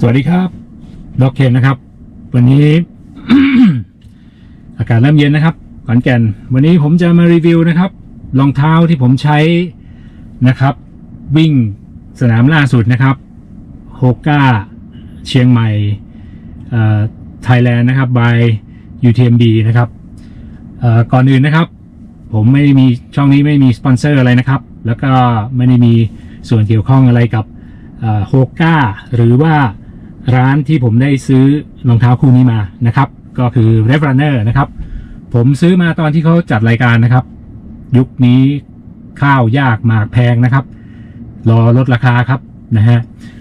สวัสดีครับดอกเคนนะครับ วันนี้ อากาศเริ่มเย็นนะครับขอนแก่น วันนี้ผมจะมารีวิวนะครับรองเท้าที่ผมใช้นะครับ วิ่งสนามล่าสุดนะครับโฮก้าเชียงใหม่ไทยแลนด์นะครับ by UTMB นะครับก่อนอื่นนะครับ ผมไม่ได้มีช่องนี้ไม่มีสปอนเซอร์อะไรนะครับ แล้วก็ไม่ได้มีส่วนเกี่ยวข้องอะไรกับโฮก้าหรือว่า ร้านที่ผมได้ซื้อรองเท้าคู่นี้มานะครับ ก็คือ r e v Runner นะครับ ผมซื้อมาตอนที่เขาจัดรายการนะครับ ยุคนี้ข้าวยากหมากแพงนะครับ รอลดราคาครับนะฮะ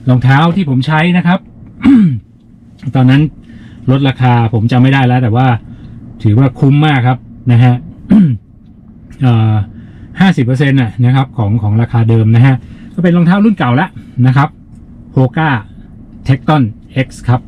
รองเท้าที่ผมใช้นะครับ ตอนนั้นลดราคาผมจำไม่ได้แล้ว แต่ว่าถือว่าคุ้มมากครับนะฮะห้าสิบเปอร์เซ็นต์นะครับ ของของราคาเดิมนะฮะก็เป็นรองเท้ารุ่นเก่าแล้วนะครับโฮก้า เทคตอน X ครับ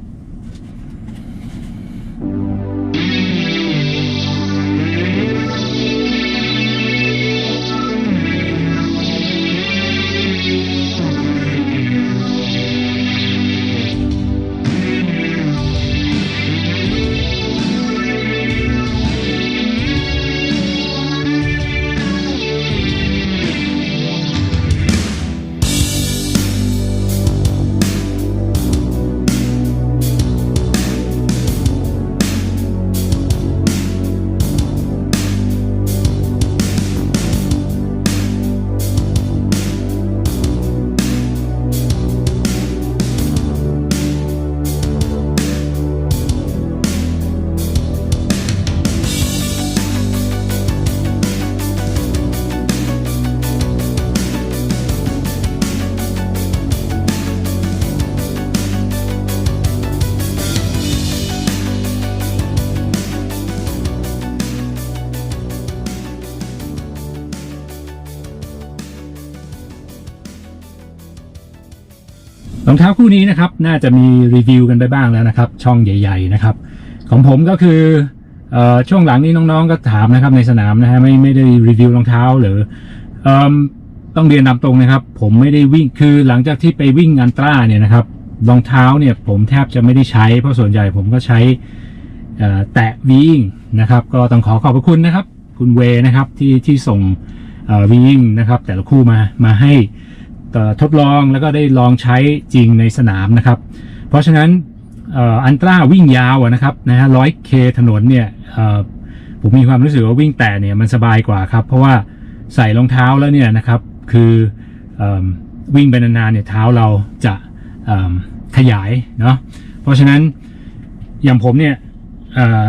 องเท้าคู่นี้นะครับ น่าจะมีรีวิวกันไปบ้างแล้วนะครับ ช่องใหญ่ ๆ นะครับ ของผมก็คือออช่วงหลังนี้น้องๆก็ถามนะครับในสนามนะฮะไม่ไม่ได้รีวิวรองเท้าหรือเอต้องเรียนนำตรงนะครับ ผมไม่ได้วิ่งคือหลังจากที่ไปวิ่งอันตราเนี่ยนะครับรองเท้าเนี่ยผมแทบจะไม่ได้ใช้ เพราะส่วนใหญ่ผมก็ใช้แตะวิ่งนะครับ ก็ต้องขอขอบพระคุณนะครับ คุณเวนะครับที่ที่ส่งวิ่งนะครับ แต่ละคู่มามาให้ ทดลองแล้วก็ได้ลองใช้จริงในสนามนะครับ เพราะฉะนั้นอันตราวิ่งยาวนะครับนะฮะร้อยเคถนนเนี่ยผมมีความรู้สึกว่าวิ่งแต่เนี่ยมันสบายกว่าครับ เพราะว่าใส่รองเท้าแล้วเนี่ยนะครับ คืออวิ่งไปนานๆเนี่ยเท้าเราจะขยายเนาะเพราะฉะนั้นอย่างผมเนี่ยเอ่อ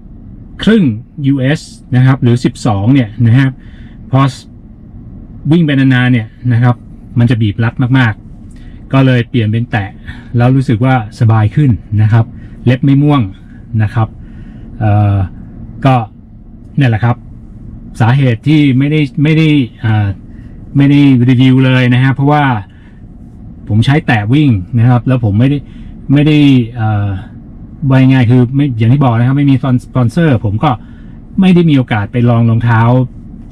11 ครึ่ง US นะครับ หรือ 12 เนี่ยนะครับพอ วิ่งไปนานๆเนี่ยนะครับ มันจะบีบรัดมากๆ ก็เลยเปลี่ยนเป็นแตะแล้วรู้สึกว่าสบายขึ้นนะครับ เล็บไม่ม่วงนะครับก็เนี่ยแหละครับ สาเหตุที่ไม่ได้ไม่ได้ไม่ได้รีวิวเลยนะฮะเพราะว่าผมใช้แตะวิ่งนะครับ แล้วผมไม่ได้ไม่ได้อ่าไวาง่ายคือไม่อย่างที่บอกนะครับ ไม่มีสปอนเซอร์ ผมก็ไม่ได้มีโอกาสไปลองรองเท้า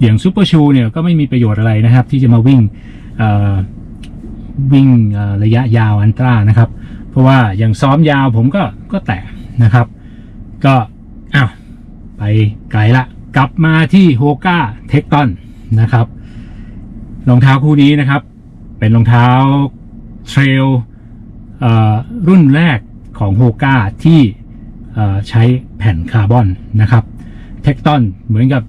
อย่างซูเปอร์ชูเนี่ยก็ไม่มีประโยชน์อะไรนะครับ ที่จะมาวิ่งวิ่งระยะยาวอันตรานะครับ เพราะว่าอย่างซ้อมยาวผมก็ก็แตะนะครับ ก็อ้าวไปไกลละกลับมาที่โฮก้าเทคตอนนะครับรองเท้าคู่นี้นะครับ เป็นรองเท้าเทรลรุ่นแรกของโฮก้าที่ใช้แผ่นคาร์บอนนะครับเทคตอนเหมือนกับ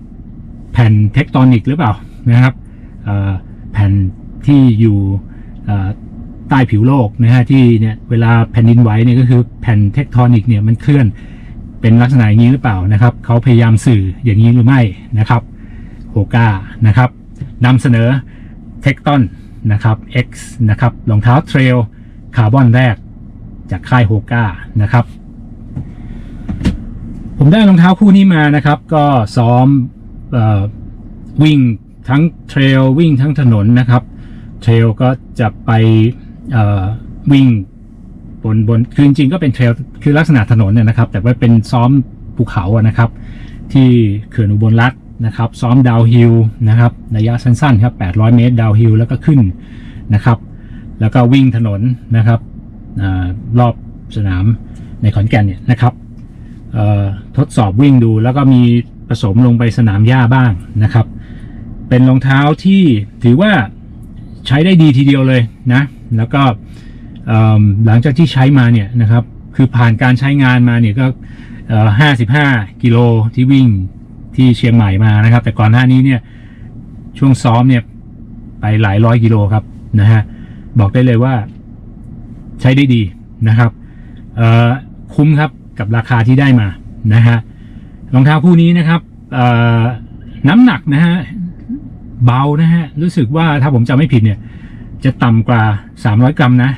แผ่นเทคโทนิกหรือเปล่านะครับแผ่นที่อยู่ใต้ผิวโลกนะฮะที่เนี่ยเวลาแผ่นดินไหวเนี่ยก็คือแผ่นเทคโทนิกเนี่ยมันเคลื่อนเป็นลักษณะอย่างนี้หรือเปล่านะครับเขาพยายามสื่ออย่างนี้หรือไม่นะครับโฮก้านะครับนำเสนอเทคตอนนะครับ X นะครับรองเท้าเทรลคาร์บอนแรกจากค่ายโฮก้านะครับ ผมได้รองเท้าคู่นี้มานะครับ ก็ซ้อม วิ่งทั้งเทรลวิ่งทั้งถนนนะครับ เทรลก็จะไปวิ่งบนบนคือจริงๆก็เป็นเทรลคือลักษณะถนนเนี่ยนะครับ แต่ว่าเป็นซ้อมภูเขาอะนะครับ ที่เขื่อนอุบลรัฐนะครับ ซ้อมดาวฮิลนะครับระยะสั้นๆครับ 800 เมตรดาวฮิลแล้วก็ขึ้นนะครับ แล้วก็วิ่งถนนนะครับอรอบสนามในขอนแก่นเนี่ยนะครับทดสอบวิ่งดูแล้วก็มี ผสมลงไปสนามหญ้าบ้างนะครับ เป็นรองเท้าที่ถือว่าใช้ได้ดีทีเดียวเลยนะ แล้วก็หลังจากที่ใช้มาเนี่ยนะครับ คือผ่านการใช้งานมาเนี่ยก็ห้าสิบห้ากิโลที่วิ่งที่เชียงใหม่มานะครับ แต่ก่อนหน้านี้เนี่ยช่วงซ้อมเนี่ยไปหลายร้อยกิโลครับนะฮะบอกได้เลยว่าใช้ได้ดีนะครับคุ้มครับกับราคาที่ได้มานะฮะ รองเท้าคู่นี้นะครับน้ำหนักนะฮะเบานะฮะรู้สึกว่าถ้าผมจำไม่ผิดเนี่ย จะต่ำกว่า 300 กรัมนะ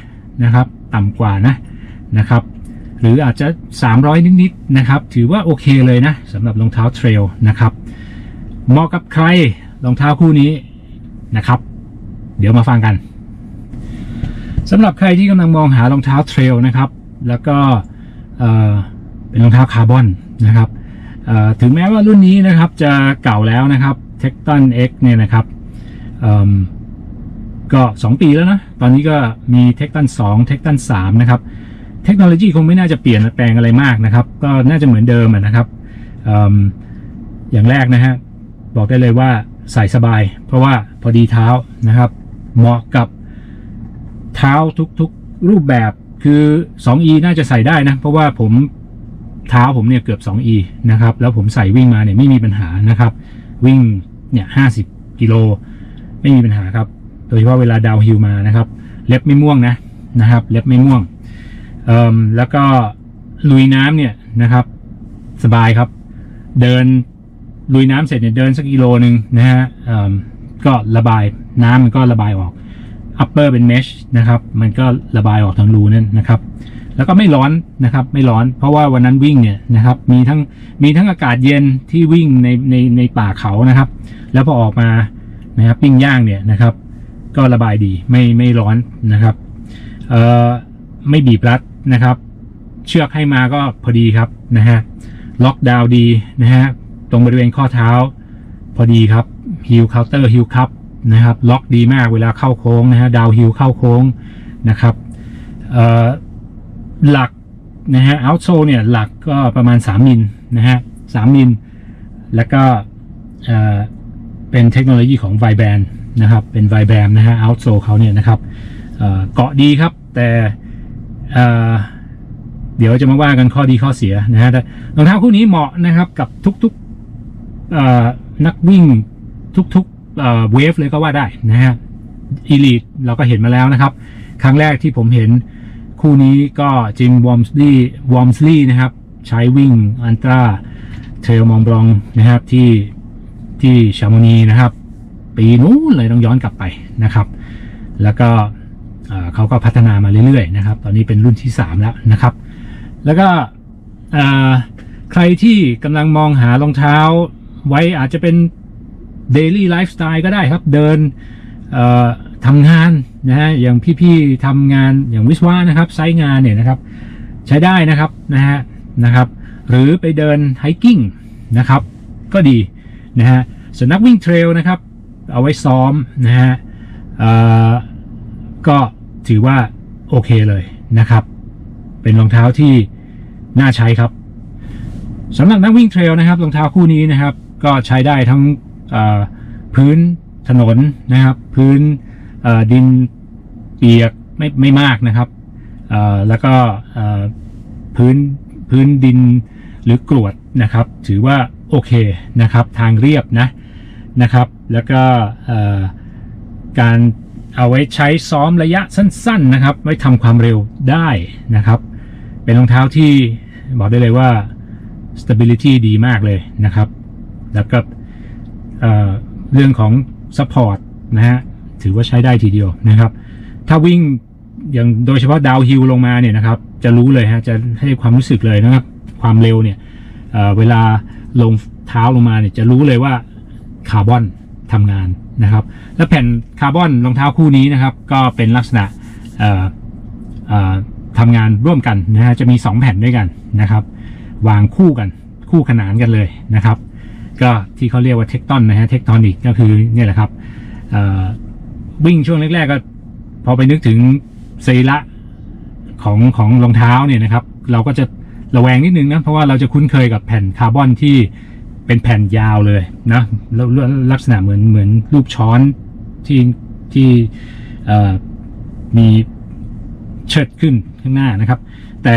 นะครับ ต่ำกว่านะนะครับ หรืออาจจะ 300 นิดๆนะครับ ถือว่าโอเคเลยนะสำหรับรองเท้าเทรลนะครับเหมาะกับใครรองเท้าคู่นี้นะครับ เดี๋ยวมาฟังกันสำหรับใครที่กำลังมองหารองเท้าเทรลนะครับ แล้วก็เเป็นรองเท้าคาร์บอนนะครับ ถึงแม้ว่ารุ่นนี้นะครับจะเก่าแล้วนะครับ t e c t o n X เนี่ยนะครับก็ 2 ปีแล้วนะ ตอนนี้ก็มี t e c t o n 2 t e c t o n 3 นะครับ เทคโนโลยีคงไม่น่าจะเปลี่ยนแปลงอะไรมากนะครับ ก็น่าจะเหมือนเดิมนะครับออย่างแรกนะฮะบอกได้เลยว่าใส่สบาย เพราะว่าพอดีเท้านะครับ เหมาะกับเท้าทุกๆรูปแบบคือ 2E น่าจะใส่ได้นะ เพราะว่าผม เท้าผมเนี่ยเกือบ 2E นะครับ แล้วผมใส่วิ่งมาเนี่ยไม่มีปัญหานะครับ วิ่งเนี่ยห้าสิบกิโลไม่มีปัญหาครับ โดยเฉพาะเวลาดาวฮิลมานะครับ เล็บไม่ม่วงนะนะครับ เล็บไม่ม่วงแล้วก็ลุยน้ำเนี่ยนะครับ สบายครับ เดินลุยน้ำเสร็จเนี่ยเดินสักกิโลหนึ่งนะฮะก็ระบายน้ำมันก็ระบายออก upper เป็น mesh นะครับ มันก็ระบายออกทางรูนั่นนะครับ แล้วก็ไม่ร้อนนะครับ ไม่ร้อน เพราะว่าวันนั้นวิ่งเนี่ยนะครับ มีทั้งมีทั้งอากาศเย็นที่วิ่งในในในป่าเขานะครับ แล้วพอออกมานะครับปิ้งย่างเนี่ยนะครับ ก็ระบายดีไม่ไม่ร้อนนะครับเอ่อไม่บีบรัดนะครับ เชือกให้มาก็พอดีครับนะฮะล็อกดาวดีนะฮะตรงบริเวณข้อเท้า พอดีครับฮิลเคาน์เตอร์ฮิลคัพนะครับ ล็อกดีมากเวลาเข้าโค้งนะฮะดาวฮิลเข้าโค้งนะครับเอ่อ หลักนะฮะเอาโซเนี่ยหลักก็ประมาณ 3 มิลนะฮะ3มิล แล้วก็เอ่อเป็นเทคโนโลยีของ v i b a n นะครับ เป็น v i b a n นะฮะ o u t s o เขาเนี่ยนะครับเกาะดีครับ แต่เดี๋ยวจะมาว่ากันข้อดีข้อเสียนะฮะรองเท้าคู่นี้เหมาะนะครับกับทุกๆนักวิ่งทุกๆเวฟเลยก็ว่าได้นะฮะ Elite เราก็เห็นมาแล้วนะครับ ครั้งแรกที่ผมเห็น คู่นี้ก็จิมวอมสลีย์วอมสลีย์นะครับ ใช้วิ่งอันตราเทลมองบลองนะครับที่ที่ชาโมนีนะครับ ปีนู้นเลยต้องย้อนกลับไปนะครับ แล้วก็เขาก็พัฒนามาเรื่อยๆนะครับ ตอนนี้เป็นรุ่นที่ 3 แล้วนะครับ แล้วก็ใครที่กำลังมองหารองเท้าไว้อาจจะเป็น daily lifestyle ก็ได้ครับ เดินทำงาน นะฮะอย่างพี่ๆทำงานอย่างวิศวะนะครับไซต์งานเนี่ยนะครับใช้ได้นะครับนะฮะนะครับหรือไปเดินไฮกิ้งนะครับก็ดีนะฮะส่วนนักวิ่งเทรลนะครับเอาไว้ซ้อมนะฮะอ่อก็ถือว่าโอเคเลยนะครับ เป็นรองเท้าที่น่าใช้ครับสำหรับนักวิ่งเทรลนะครับรองเท้าคู่นี้นะครับ ก็ใช้ได้ทั้งพื้นถนนนะครับ พื้น ดินเปียกไม่ไม่มากนะครับแล้วก็พื้นพื้นดินหรือกรวดนะครับ ถือว่าโอเคนะครับ ทางเรียบนะนะครับ แล้วก็การเอาไว้ใช้ซ้อมระยะสั้น ๆนะครับ ไว้ทำความเร็วได้นะครับ เป็นรองเท้าที่บอกได้เลยว่า stability ดีมากเลยนะครับ แล้วก็เรื่องของ support นะฮะ ถือว่าใช้ได้ทีเดียวนะครับ ถ้าวิ่งอย่างโดยเฉพาะดาวฮิลลงมาเนี่ยนะครับ จะรู้เลยฮะจะให้ความรู้สึกเลยนะครับ ความเร็วเนี่ยเเวลาลงเท้าลงมาเนี่ยจะรู้เลยว่าคาร์บอนทำงานนะครับ และแผ่นคาร์บอนรองเท้าคู่นี้นะครับ ก็เป็นลักษณะทำงานร่วมกันนะฮะจะมี 2 แผ่นด้วยกันนะครับ วางคู่กันคู่ขนานกันเลยนะครับ ก็ที่เขาเรียกว่าเทคตอนนะฮะเทคทอนิกก็คือเนี่ยแหละครับ วิ่งช่วงแรกๆก็ พอไปนึกถึงสรีระของของรองเท้าเนี่ยนะครับ เราก็จะระแวงนิดนึงนะเพราะว่าเราจะคุ้นเคยกับแผ่นคาร์บอนที่เป็นแผ่นยาวเลยนะแล้วลักษณะเหมือนเหมือนรูปช้อนที่ที่มีเชิดขึ้นข้างหน้านะครับ แต่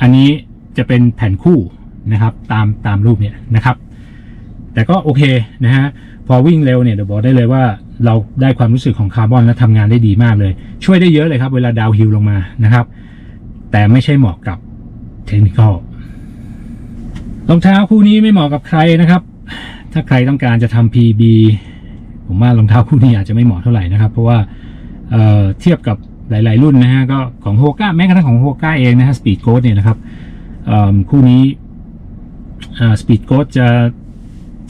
อันนี้จะเป็นแผ่นคู่นะครับ ตามตามรูปเนี่ยนะครับ แต่ก็โอเคนะฮะพอวิ่งเร็วเนี่ยเดี๋ยวบอกได้เลยว่า เราได้ความรู้สึกของคาร์บอนและทำงานได้ดีมากเลย ช่วยได้เยอะเลยครับ เวลาดาวฮิลลงมานะครับ แต่ไม่ใช่เหมาะกับเทคนิคอลรองเท้าคู่นี้ไม่เหมาะกับใครนะครับ ถ้าใครต้องการจะทำ PB ผมว่ารองเท้าคู่นี้อาจจะไม่เหมาะเท่าไหร่นะครับ เพราะว่าเเทียบกับหลาย ๆ รุ่นนะฮะก็ของโฮก้าแม้กระทั่งของโฮก้าเองนะฮะสปีดโ d ดเนี่ยนะครับคู่นี้สปีดโ d ดจะ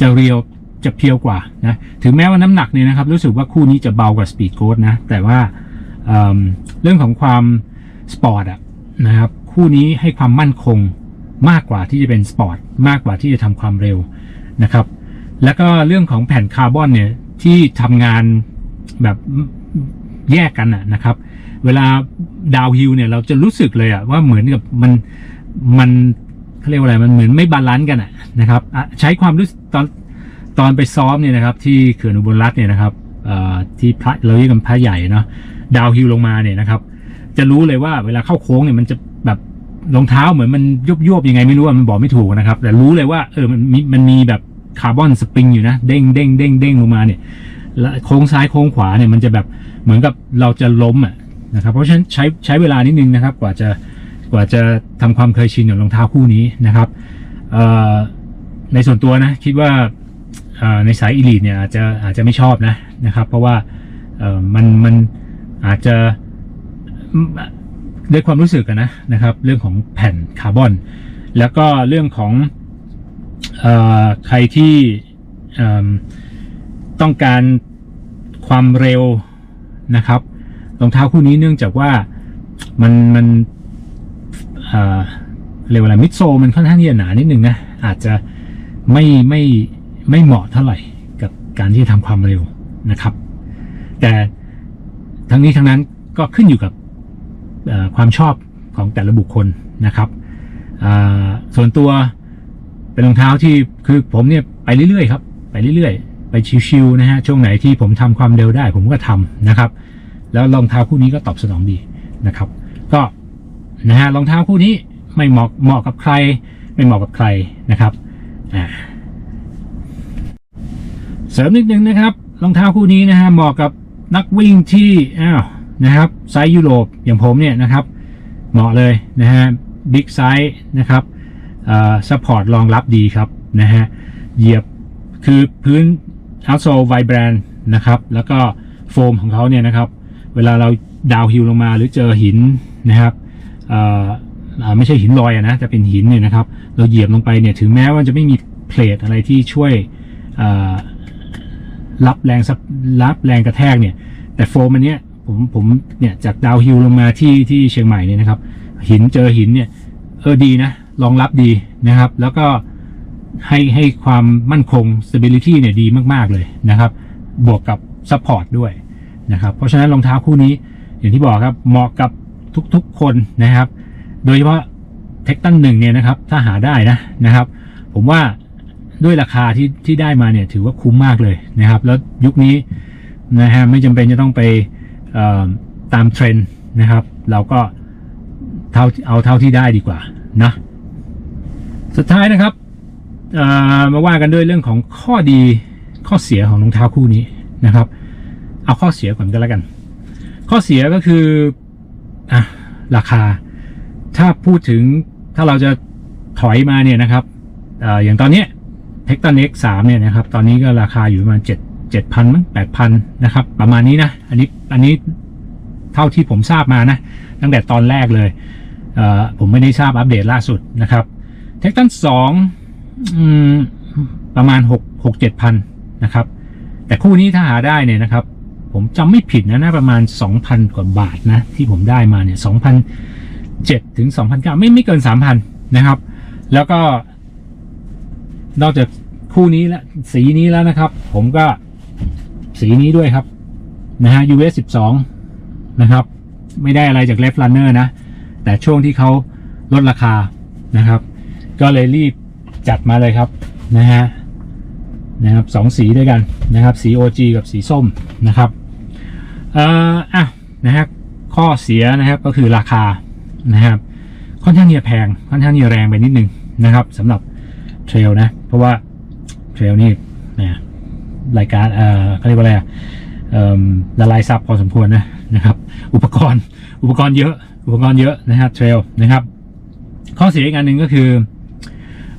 จะเรียว จะเพียวกว่านะถึงแม้ว่าน้ำหนักเนี่ยนะครับ รู้สึกว่าคู่นี้จะเบากว่าสปีดโ d ดนะ แต่ว่าเเรื่องของความสปอร์ตอะนะครับคู่นี้ให้ความมั่นคงมากกว่าที่จะเป็นสปอร์ตมากกว่าที่จะทำความเร็วนะครับ แล้วก็เรื่องของแผ่นคาร์บอนเนี่ยที่ทำงานแบบแยกกันอะนะครับ เวลาดาวฮิลเนี่ยเราจะรู้สึกเลยอะว่าเหมือนกับมันมันเขาเรียกว่าอะไรมันเหมือนไม่บาลานซ์กันอะนะครับใช้ความรู้สึกตอน ตอนไปซ้อมเนี่ยนะครับ ที่เขื่อนอุบลรัตน์เนี่ยนะครับที่พระเราเรียกกันพระใหญ่เนาะดาวฮิลลงมาเนี่ยนะครับ จะรู้เลยว่าเวลาเข้าโค้งเนี่ยมันจะแบบรองเท้าเหมือนมันยุบยุบยังไงไม่รู้อะมันบอกไม่ถูกนะครับ แต่รู้เลยว่าเออมันมีมันมีแบบคาร์บอนสปริงอยู่นะ เด้งเด้งเด้งเด้งลงมาเนี่ยแล้วโค้งซ้ายโค้งขวาเนี่ยมันจะแบบเหมือนกับเราจะล้มอะนะครับ เพราะฉะนั้นใช้ใช้เวลานิดนึงนะครับ กว่าจะกว่าจะทำความเคยชินกับรองเท้าคู่นี้นะครับในส่วนตัวนะคิดว่า ในสายอีลีทเนี่ยอาจจะอาจจะไม่ชอบนะนะครับ เพราะว่ามันมันอาจจะด้วยความรู้สึกนะนะครับ เรื่องของแผ่นคาร์บอน แล้วก็เรื่องของอใครที่ต้องการความเร็วนะครับรองเท้าคู่นี้เนื่องจากว่ามันมันเอ่อเรียกว่าอะไรมิดโซมันค่อนข้างที่จะหนานิดนึงนะอาจจะไม่ไม่ไไม่เหมาะเท่าไหร่กับการที่จะทำความเร็วนะครับ แต่ทั้งนี้ทั้งนั้นก็ขึ้นอยู่กับความชอบของแต่ละบุคคลนะครับส่วนตัวเป็นรองเท้าที่คือผมเนี่ยไปเรื่อยๆครับไปเรื่อยๆ ไปชิวๆนะฮะช่วงไหนที่ผมทำความเร็วได้ ผมก็ทำนะครับ แล้วรองเท้าคู่นี้ก็ตอบสนองดีนะครับ ก็นะฮะรองเท้าคู่นี้ไม่เหมาะเหมาะกับใคร ไม่เหมาะกับใครนะครับอ่า เสริมนิดนึงนะครับรองเท้าคู่นี้นะฮะเหมาะกับนักวิ่งที่อ้าวนะครับไซส์ยุโรปอย่างผมเนี่ยนะครับ เหมาะเลยนะฮะบิ๊กไซส์นะครับซัพพอร์ตรองรับดีครับนะฮะเหยียบคือพื้น outsole vibran นะครับแล้วก็โฟมของเขาเนี่ยนะครับ เวลาเราดาวฮิลลงมาหรือเจอหินนะครับเอ่อไม่ใช่หินลอยอะนะแต่เป็นหินเนี่ยนะครับ เราเหยียบลงไปเนี่ยถึงแม้ว่าจะไม่มีเพลทอะไรที่ช่วยเอ่อ รับแรงซับรับแรงกระแทกเนี่ย แต่โฟมอันเนี้ยผมผมเนี่ยจากดาวฮิลลงมาที่ที่เชียงใหม่เนี่ยนะครับ หินเจอหินเนี่ยเออดีนะรองรับดีนะครับ แล้วก็ให้ให้ความมั่นคง stability เนี่ยดีมาก ๆ เลยนะครับ บวกกับ support ด้วยนะครับ เพราะฉะนั้นรองเท้าคู่นี้อย่างที่บอกครับเหมาะกับทุกๆคนนะครับ โดยเฉพาะเทคตันหนึ่งเนี่ยนะครับ ถ้าหาได้นะนะครับ ผมว่า ด้วยราคาที่ที่ได้มาเนี่ยถือว่าคุ้มมากเลยนะครับ แล้วยุคนี้นะฮะไม่จำเป็นจะต้องไปตามเทรนด์นะครับ เราก็เท่าเอาเท่าที่ได้ดีกว่านะสุดท้ายนะครับมาว่ากันด้วยเรื่องของข้อดีข้อเสียของรองเท้าคู่นี้นะครับ เอาข้อเสียก่อนก็แล้วกัน ข้อเสียก็คืออะราคาถ้าพูดถึงถ้าเราจะถอยมาเนี่ยนะครับออย่างตอนนี้ เทคตันเอ็กสามเนี่ยนะครับ ตอนนี้ก็ราคาอยู่ประมาณเจ็ดเจ็ดพันมั้งแปดพันนะครับ ประมาณนี้นะ อันนี้อันนี้เท่าที่ผมทราบมานะ ตั้งแต่ตอนแรกเลยเอ่อผมไม่ได้ทราบอัปเดตล่าสุดนะครับเทคตันสองประมาณหกหกเจ็ดพันนะครับ แต่คู่นี้ถ้าหาได้เนี่ยนะครับ ผมจำไม่ผิดนะนะประมาณสองพันกว่าบาทนะ ที่ผมได้มาเนี่ยสองพันเจ็ดถึงสองพันเก้าไม่ไม่เกินสามพันนะครับ แล้วก็ นอกจากคู่นี้แล้วสีนี้แล้วนะครับ ผมก็สีนี้ด้วยครับ นะฮะ US 12 นะครับ ไม่ได้อะไรจาก Left Runner นะ แต่ช่วงที่เขาลดราคานะครับ ก็เลยรีบจัดมาเลยครับ นะฮะนะครับสองสีด้วยกันนะครับ สี OG กับสีส้มนะครับเอ่ออะนะฮะข้อเสียนะครับก็คือราคานะครับ ค่อนข้างจะแพงค่อนข้างจะแรงไปนิดนึงนะครับสำหรับ เทรลนะ เพราะว่าเทรลนี่นะรายการเอ่อเขาเรียกว่าอะไรอะเอิ่มละลายซับพอสมควรนะนะครับ อุปกรณ์อุปกรณ์เยอะ อุปกรณ์เยอะนะครับเทรลนะครับ ข้อเสียอีกอันหนึ่งก็คือ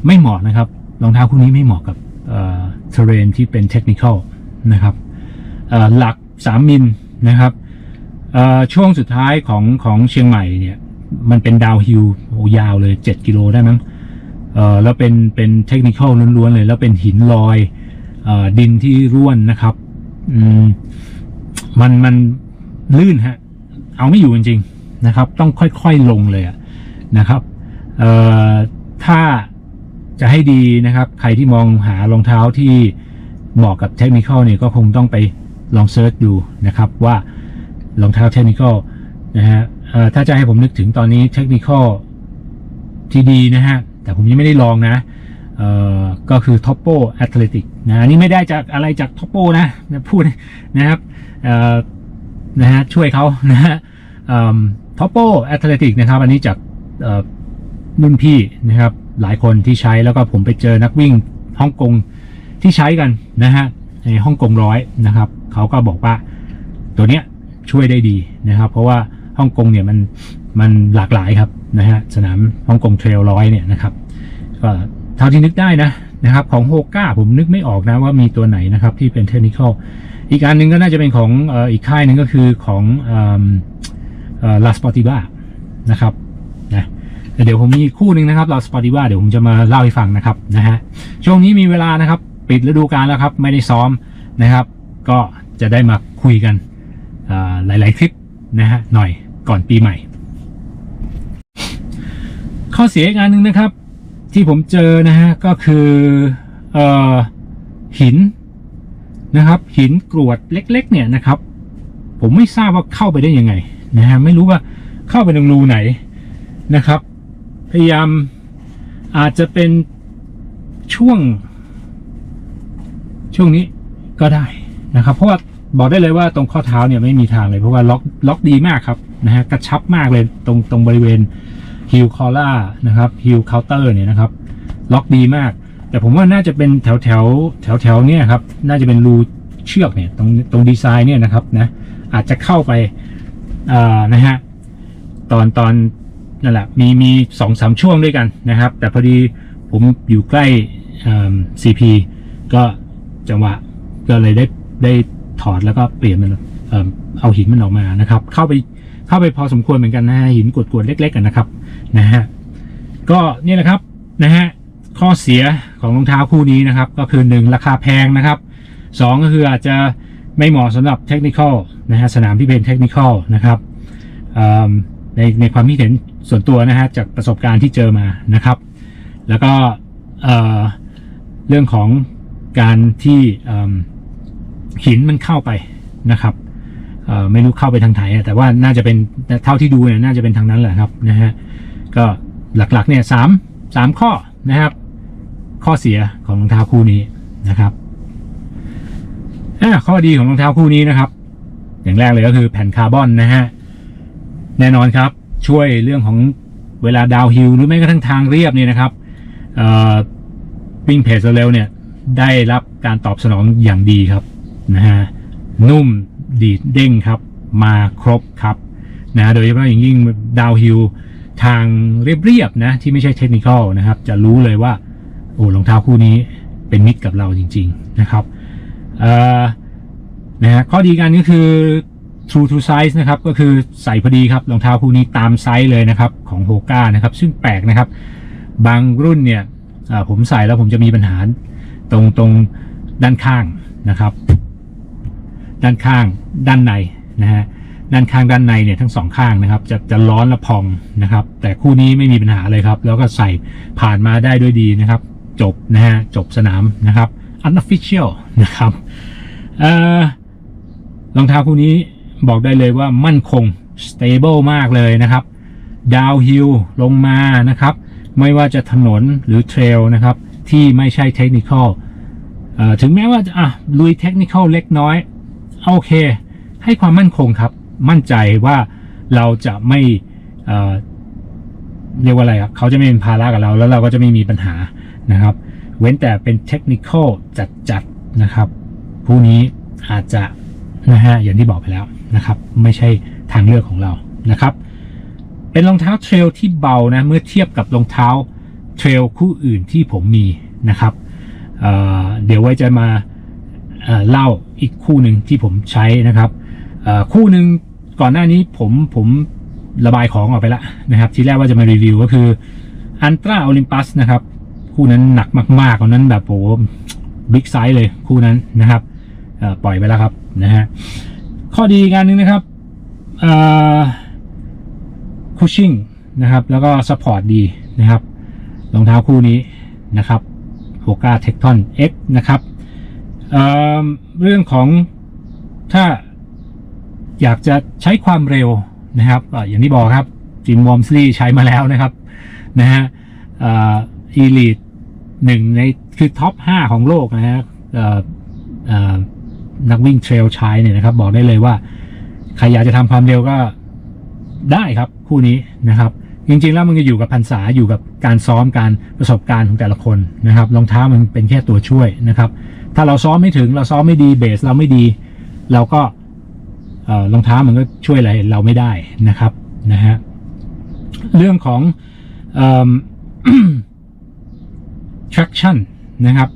ไม่เหมาะนะครับรองเท้าคู่นี้ไม่เหมาะกับเทเรนที่เป็นเทคนิคอลนะครับหลัก 3 มิลนะครับช่วงสุดท้ายของของเชียงใหม่เนี่ย มันเป็นดาวฮิลยาวเลย 7 กิโลได้มั้ง แล้วเป็นเป็นเทคนิคอลล้วนๆเลย แล้วเป็นหินลอยออดินที่ร่วนนะครับมมันมันลื่นฮะ เอาไม่อยู่จริงๆนะครับ ต้องค่อยๆลงเลยะนะครับถ้าจะให้ดีนะครับ ใครที่มองหารองเท้าที่เหมาะกับเทคนิคอลเนี่ยก็คงต้องไปลองเซิร์ชดูนะครับว่ารองเท้าเทคนิคอลนะฮะถ้าจะให้ผมนึกถึงตอนนี้เทคนิคอลที่ดีนะฮะ แต่ผมยังไม่ได้ลองนะเอ่อก็คือ Topo Athletic นะนนี่ไม่ได้จากอะไรจาก Topo นะนะพูดนะครับเอ่อนะฮะช่วยเขานะฮะท็อปโปแอตเลติกนะครับ อันนี้จากเอ่อรุ่นพี่นะครับ หลายคนที่ใช้แล้วก็ผมไปเจอนักวิ่งฮ่องกงที่ใช้กันนะฮะในฮ่องกงร้อยนะครับ เขาก็บอกว่าตัวเนี้ยช่วยได้ดีนะครับ เพราะว่าฮ่องกงเนี่ยมันมันหลากหลายครับนะฮะสนามฮ่องกงเทรลร้อยเนี่ยนะครับ ก็เท่าที่นึกได้นะนะครับ ของโฮก้าผมนึกไม่ออกนะว่ามีตัวไหนนะครับที่เป็นเทคนิคอลอีกอันหนึ่งก็น่าจะเป็นของอ,อีกค่ายหนึ่งก็คือของลาสปอติบ้านะครับนะเดี๋ยวผมมีคู่หนึ่งนะครับลาสปอติบ้าเดี๋ยวผมจะมาเล่าให้ฟังนะครับนะฮะช่วงนี้มีเวลานะครับปิดฤดูกาลแล้วครับไม่ได้ซ้อมนะครับ ก็จะได้มาคุยกันหลาย ๆ คลิปนะฮะหน่อยก่อนปีใหม่ ข้อเสียอีกอันหนึ่งนะครับ ที่ผมเจอนะฮะก็คือเอ่อหินนะครับ หินกรวดเล็ก ๆ เนี่ยนะครับ ผมไม่ทราบว่าเข้าไปได้ยังไงนะฮะไม่รู้ว่าเข้าไปตรงรูไหนนะครับ พยายามอาจจะเป็นช่วง ช่วงนี้ก็ได้นะครับ เพราะว่าบอกได้เลยว่าตรงข้อเท้าเนี่ยไม่มีทางเลยเพราะว่าล็อกล็อกดีมากครับนะฮะกระชับมากเลยตรงตรงบริเวณ ฮิลคอล่านะครับฮิลเคาน์เตอร์เนี่ยนะครับ ล็อกดีมาก แต่ผมว่าน่าจะเป็นแถวแถวแถวแถวเนี่ยครับ น่าจะเป็นรูเชือกเนี่ยตรงตรงดีไซน์เนี่ยนะครับนะอาจจะเข้าไปนะฮะตอนตอนนั่นแหละมีมีสองสามช่วงด้วยกันนะครับ แต่พอดีผมอยู่ใกล้ซีพีก็จังหวะก็เลยได้ได้ถอดแล้วก็เปลี่ยนมันเอาหินมันออกมานะครับ เข้าไป เข้าไปพอสมควรเหมือนกันนะฮะหินกรวดๆเล็กๆกันนะครับนะฮะก็นี่แหละครับนะฮะข้อเสียของรองเท้าคู่นี้นะครับ ก็คือหนึ่งราคาแพงนะครับสองก็คืออาจจะไม่เหมาะสำหรับเทคนิคอลนะฮะสนามที่เป็นเทคนิคอลนะครับในในความคิดเห็นส่วนตัวนะฮะจากประสบการณ์ที่เจอมานะครับ แล้วก็เรื่องของการที่หินมันเข้าไปนะครับ ไม่รู้เข้าไปทางไหนแต่ว่าน่าจะเป็นเท่าที่ดูเนี่ยน่าจะเป็นทางนั้นแหละครับนะฮะก็หลักๆเนี่ยสามสามข้อนะครับ ข้อเสียของรองเท้าคู่นี้นะครับข้อดีของรองเท้าคู่นี้นะครับ อย่างแรกเลยก็คือแผ่นคาร์บอนนะฮะแน่นอนครับช่วยเรื่องของเวลาดาวฮิลหรือแม้กระทั่งทางเรียบเนี่ยนะครับวิ่งเพจเร็วเนี่ยได้รับการตอบสนองอย่างดีครับนะฮะนุ่ม ดีดเด้งครับมาครบครับนะโดยเฉพาะอย่างยิ่งดาวฮิลทางเรียบๆนะที่ไม่ใช่เทคนิคอลนะครับ จะรู้เลยว่า โอ้รองเท้าคู่นี้เป็นมิตรกับเราจริง ๆนะครับนะฮะข้อดีกันก็คือ true to size นะครับก็คือใส่พอดีครับรองเท้าคู่นี้ตามไซส์เลยนะครับของโฮก้านะครับซึ่งแปลกนะครับ บางรุ่นเนี่ยผมใส่แล้วผมจะมีปัญหาตรงตรงด้านข้างนะครับ ด้านข้างด้านในนะฮะด้านข้างด้านในเนี่ยทั้งสองข้างนะครับ จะจะร้อนและพองนะครับ แต่คู่นี้ไม่มีปัญหาเลยครับ แล้วก็ใส่ผ่านมาได้ด้วยดีนะครับ จบนะฮะจบสนามนะครับ unofficial นะครับเอ่อรองเท้าคู่นี้บอกได้เลยว่ามั่นคง stable มากเลยนะครับดาวฮิลลงมานะครับ ไม่ว่าจะถนนหรือเทรลนะครับ ที่ไม่ใช่เทคนิคอลถึงแม้ว่าจะอะลุยเทคนิคอลเล็กน้อย โอเค ให้ความมั่นคงครับ มั่นใจว่าเราจะไม่เเรียกว่าอะไรครับเขาจะไม่เป็นภาระกับเราแล้วเราก็จะไม่มีปัญหานะครับ เว้นแต่เป็นเทคนิคอลจัดๆนะครับผู้นี้อาจจะนะฮะอย่างที่บอกไปแล้วนะครับ ไม่ใช่ทางเลือกของเรานะครับ เป็นรองเท้าเทรลที่เบานะเมื่อเทียบกับรองเท้าเทรลคู่อื่นที่ผมมีนะครับเเดี๋ยวไว้จะมา เล่าอีกคู่หนึ่งที่ผมใช้นะครับคู่หนึ่งก่อนหน้านี้ผมผมระบายของออกไปแล้วนะครับ ที่แรกว่าจะมารีวิวก็คืออันตราโอลิมปัสนะครับ คู่นั้นหนักมากๆคนนั้นแบบโหบิ๊กไซส์เลยคู่นั้นนะครับปล่อยไปแล้วครับนะฮะข้อดีการหนึ่งนะครับคุชชิ่งนะครับ แล้วก็สปอร์ตดีนะครับรองเท้าคู่นี้นะครับโ o กาเทคทอน X นะครับ เเรื่องของถ้าอยากจะใช้ความเร็วนะครับออย่างที่บอกครับจิมวอมสลีใช้มาแล้วนะครับนะฮะอีลีดหนึ่งในคือท็อป 5 ของโลกนะฮะนักวิ่งเทรลใช้เนี่ยนะครับ บอกได้เลยว่า ใครอยากจะทำความเร็วก็ได้ครับ คู่นี้นะครับ จริงๆแล้วมันก็อยู่กับพรรษาอยู่กับการซ้อมการประสบการณ์ของแต่ละคนนะครับรองเท้ามันเป็นแค่ตัวช่วยนะครับ ถ้าเราซ้อมไม่ถึงเราซ้อมไม่ดีเบสเราไม่ดี เราก็เอ่อรองเท้ามันก็ช่วยอะไรเราไม่ได้นะครับนะฮะเรื่องของเอิ่ม traction นะครับ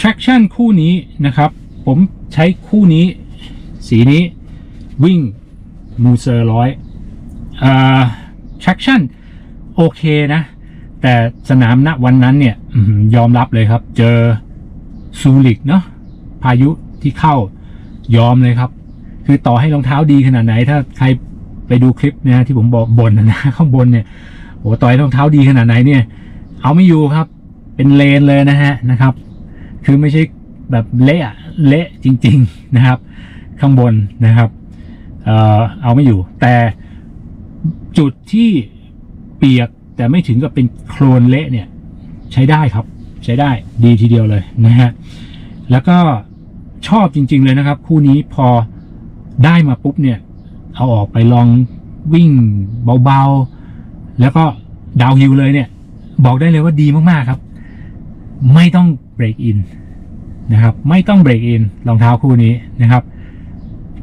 traction คู่นี้นะครับ ผมใช้คู่นี้ สีนี้วิ่งมูเซอร์ร้อย traction โอเคนะ แต่สนามณวันนั้นเนี่ยยอมรับเลยครับ เจอซูริกเนาะพายุที่เข้ายอมเลยครับ คือต่อให้รองเท้าดีขนาดไหน ถ้าใครไปดูคลิปนะที่ผมบอกบนนะข้างบนเนี่ยโอ้ต่อให้รองเท้าดีขนาดไหนเนี่ย เอาไม่อยู่ครับ เป็นเลนเลยนะฮะนะครับ คือไม่ใช่แบบเละอะเละจริง ๆนะครับ ข้างบนนะครับเอ่อเอาไม่อยู่ แต่ จุดที่เปียกแต่ไม่ถึงกับเป็นโคลนเละเนี่ย ใช้ได้ครับ ใช้ได้ดีทีเดียวเลยนะฮะแล้วก็ชอบจริง ๆเลยนะครับ คู่นี้พอได้มาปุ๊บเนี่ย เอาออกไปลองวิ่งเบาๆ แล้วก็ดาวฮิลเลยเนี่ย บอกได้เลยว่าดีมากๆครับ ไม่ต้องเบรกอินนะครับ ไม่ต้องเบรกอินรองเท้าคู่นี้นะครับ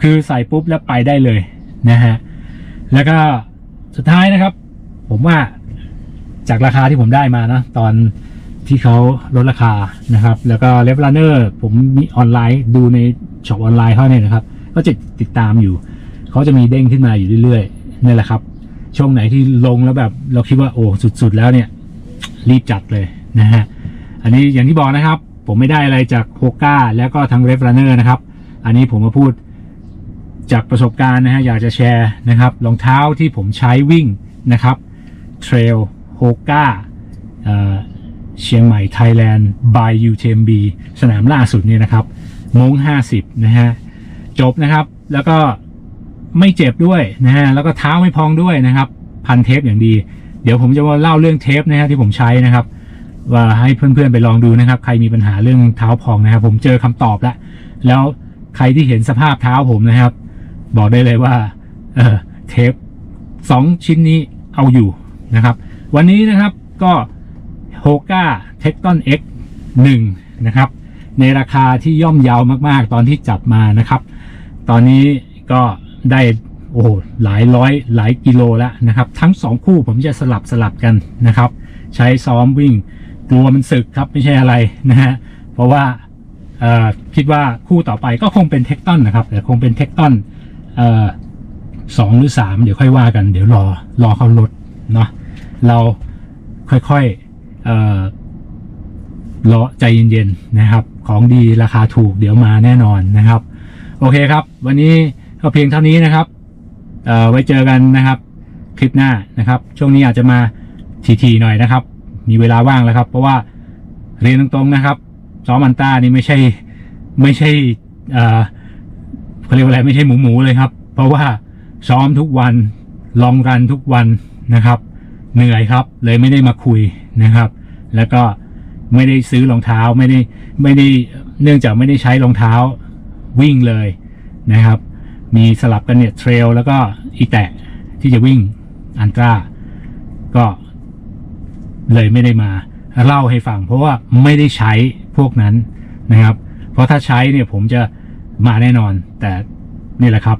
คือใส่ปุ๊บแล้วไปได้เลยนะฮะแล้วก็ สุดท้ายนะครับ ผมว่าจากราคาที่ผมได้มานะ ตอนที่เขาลดราคานะครับ แล้วก็เลฟล u เนอร์ผมมีออนไลน์ดูในช็อปออนไลน์เขาเนี่ยนะครับ ก็จะติดตามอยู่ เขาจะมีเด้งขึ้นมาอยู่เรื่อยๆนี่แหละครับ ช่วงไหนที่ลงแล้วแบบ เราคิดว่าโอ้สุดๆ แล้วเนี่ย รีบจัดเลยนะฮะ อันนี้อย่างที่บอกนะครับ ผมไม่ได้อะไรจากโฮก้าแล้วก็ทางเรฟ u เนอร์นะครับ อันนี้ผมมาพูด จากประสบการณ์นะฮะอยากจะแชร์นะครับรองเท้าที่ผมใช้วิ่งนะครับเทรลโฮก้าเชียงใหม่ไทยแลนด์ by UTMB สนามล่าสุดนี่นะครับมง50 นะฮะ จบนะครับ แล้วก็ไม่เจ็บด้วยนะฮะ แล้วก็เท้าไม่พองด้วยนะครับ พันเทปอย่างดี เดี๋ยวผมจะมาเล่าเรื่องเทปนะฮะที่ผมใช้นะครับ ว่าให้เพื่อนๆไปลองดูนะครับ ใครมีปัญหาเรื่องเท้าพองนะครับ ผมเจอคำตอบแล้ว แล้วใครที่เห็นสภาพเท้าผมนะครับ บอกได้เลยว่าเออเทปสองชิ้นนี้เอาอยู่นะครับ วันนี้นะครับก็โฮก้าเทคตอน X 1นะครับ ในราคาที่ย่อมเยาวมากๆ ตอนที่จับมานะครับ ตอนนี้ก็ได้โอ้โหหลายร้อยหลายกิโลแล้วนะครับ ทั้งสองคู่ผมจะสลับสลับกันนะครับ ใช้ซ้อมวิ่งกลัวมันสึกครับไม่ใช่อะไรนะฮะเพราะว่าคิดว่าคู่ต่อไปก็คงเป็นเทคตอนนะครับแต่คงเป็นเทคตอน เอ่อสองหรือสามเดี๋ยวค่อยว่ากัน เดี๋ยวรอรอเขาลดเนาะเราค่อยๆเอ่อรอใจเย็นๆนะครับ ของดีราคาถูกเดี๋ยวมาแน่นอนนะครับ โอเคครับ วันนี้ก็เพียงเท่านี้นะครับเอ่อไว้เจอกันนะครับคลิปหน้านะครับ ช่วงนี้อาจจะมาทีๆหน่อยนะครับ มีเวลาว่างแล้วครับ เพราะว่าเรียนตรงๆนะครับซ้อมมันต้านี่ไม่ใช่ไม่ใช่อ่อ เขาเรียกว่าอะไรไม่ใช่หมูหมูๆเลยครับ เพราะว่าซ้อมทุกวันลองรันทุกวันนะครับ เหนื่อยครับ เลยไม่ได้มาคุยนะครับ แล้วก็ไม่ได้ซื้อรองเท้าไม่ได้ไม่ได้เนื่องจากไม่ได้ใช้รองเท้าวิ่งเลยนะครับ มีสลับกันเนี่ยเทรลแล้วก็อีแตะที่จะวิ่งอันตราก็เลยไม่ได้มาเล่าให้ฟัง เพราะว่าไม่ได้ใช้พวกนั้นนะครับ เพราะถ้าใช้เนี่ยผมจะ มาแน่นอน แต่นี่แหละครับ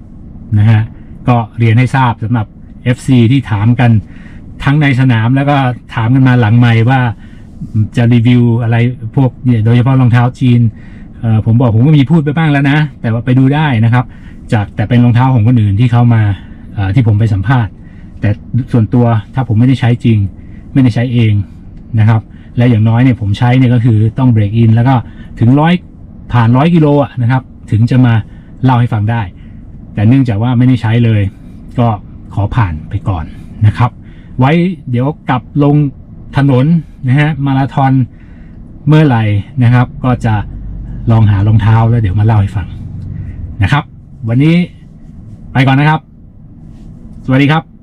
นะฮะก็เรียนให้ทราบสำหรับ FC ที่ถามกันทั้งในสนามแล้วก็ถามกันมาหลังไม่ว่าจะรีวิวอะไรพวกเนี่ยโดยเฉพาะรองเท้าจีนเอ่อผมบอกผมก็มีพูดไปบ้างแล้วนะ แต่ว่าไปดูได้นะครับ จากแต่เป็นรองเท้าของคนอื่นที่เขามาเอ่อที่ผมไปสัมภาษณ์ แต่ส่วนตัวถ้าผมไม่ได้ใช้จริง ไม่ได้ใช้เองนะครับ และอย่างน้อยเนี่ยผมใช้เนี่ยก็คือต้องเบรกอินแล้วก็ถึงร้อยผ่านร้อยกิโลอะนะครับ ถึงจะมาเล่าให้ฟังได้ แต่เนื่องจากว่าไม่ได้ใช้เลย ก็ขอผ่านไปก่อนนะครับ ไว้เดี๋ยวกลับลงถนนนะฮะมาราธอนเมื่อไหร่นะครับ ก็จะลองหารองเท้าแล้วเดี๋ยวมาเล่าให้ฟังนะครับ วันนี้ไปก่อนนะครับ สวัสดีครับ